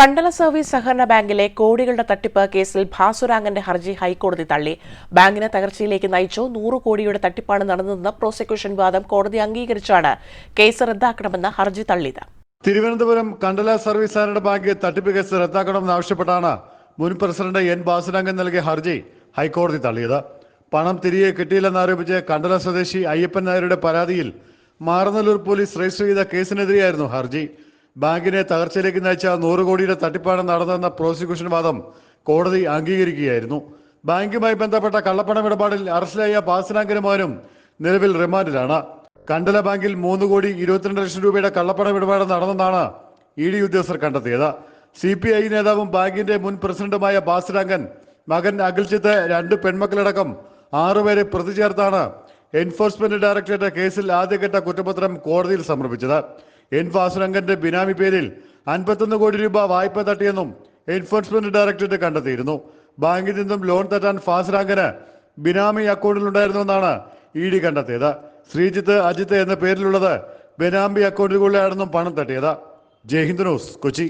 Kandala service സഹകരണ ബാങ്കിലെ കോടികളുടെ തട്ടിപ്പ് കേസിൽ ഭാസുരാങ്ങന്റെ ഹർജി ഹൈക്കോടതി തള്ളി. ബാങ്കിനെ തകർച്ചയിലേക്ക് നയിച്ചു. നൂറ് കോടിയുടെ തട്ടിപ്പാണ് നടന്നതെന്ന് പ്രോസിക്യൂഷൻ വാദം കോടതി അംഗീകരിച്ചാണ്. കേസ് റദ്ദാക്കണമെന്ന ഹർജി തള്ളിയത്. തിരുവനന്തപുരം കണ്ടല സർവീസ് സഹകരണ ബാങ്ക് തട്ടിപ്പ് കേസ് റദ്ദാക്കണമെന്നാവശ്യപ്പെട്ടാണ് മുൻ പ്രസിഡന്റ് എൻ ഭാസുരാംഗൻ നൽകിയ ഹർജി ഹൈക്കോടതി തള്ളിയത്. പണം തിരികെ കിട്ടിയില്ലെന്നാരോപിച്ച് കണ്ടല സ്വദേശി അയ്യപ്പൻ നായരുടെ പരാതിയിൽ മാറനല്ലൂർ പോലീസ് രജിസ്റ്റർ ചെയ്ത കേസിനെതിരെയായിരുന്നു ഹർജി. ബാങ്കിനെ തകർച്ചയിലേക്ക് നയിച്ച നൂറ് കോടിയുടെ തട്ടിപ്പാണ് നടന്നതെന്ന പ്രോസിക്യൂഷൻ വാദം കോടതി അംഗീകരിക്കുകയായിരുന്നു. ബാങ്കുമായി ബന്ധപ്പെട്ട കള്ളപ്പണം ഇടപാടിൽ അറസ്റ്റിലായ പാസനാങ്കിനു മോനും നിലവിൽ റിമാൻഡിലാണ്. കണ്ടല ബാങ്കിൽ മൂന്ന് കോടി ഇരുപത്തിരണ്ട് ലക്ഷം രൂപയുടെ കള്ളപ്പണം ഇടപാട് നടന്നെന്നാണ് ഇ ഡി ഉദ്യോഗസ്ഥർ കണ്ടെത്തിയത്. സി പി ഐ നേതാവും ബാങ്കിന്റെ മുൻ പ്രസിഡന്റുമായ ബാസുരാങ്കൻ മകൻ അഖിൽജിത്ത് രണ്ട് പെൺമക്കളടക്കം ആറുപേരെ പ്രതി ചേർത്താണ് എൻഫോഴ്സ്മെന്റ് ഡയറക്ടറേറ്റ് കേസിൽ ആദ്യഘട്ട കുറ്റപത്രം കോടതിയിൽ സമർപ്പിച്ചത്. എൻ രംഗന്റെ ബിനാമി പേരിൽ അൻപത്തൊന്ന് കോടി രൂപ വായ്പ തട്ടിയെന്നും എൻഫോഴ്സ്മെന്റ് ഡയറക്ടറേറ്റ് കണ്ടെത്തിയിരുന്നു. ബാങ്കിൽ നിന്നും ലോൺ തട്ടാൻ ഫാസുരാങ്കന് ബിനാമി അക്കൗണ്ടിലുണ്ടായിരുന്നുവെന്നാണ് ഇ ഡി കണ്ടെത്തിയത്. ശ്രീജിത്ത് അജിത്ത് എന്ന പേരിലുള്ളത് ബിനാമി അക്കൗണ്ടിലൂടെയാണെന്നും പണം തട്ടിയത്. ജയ്ഹിന്ദ് ന്യൂസ് കൊച്ചി.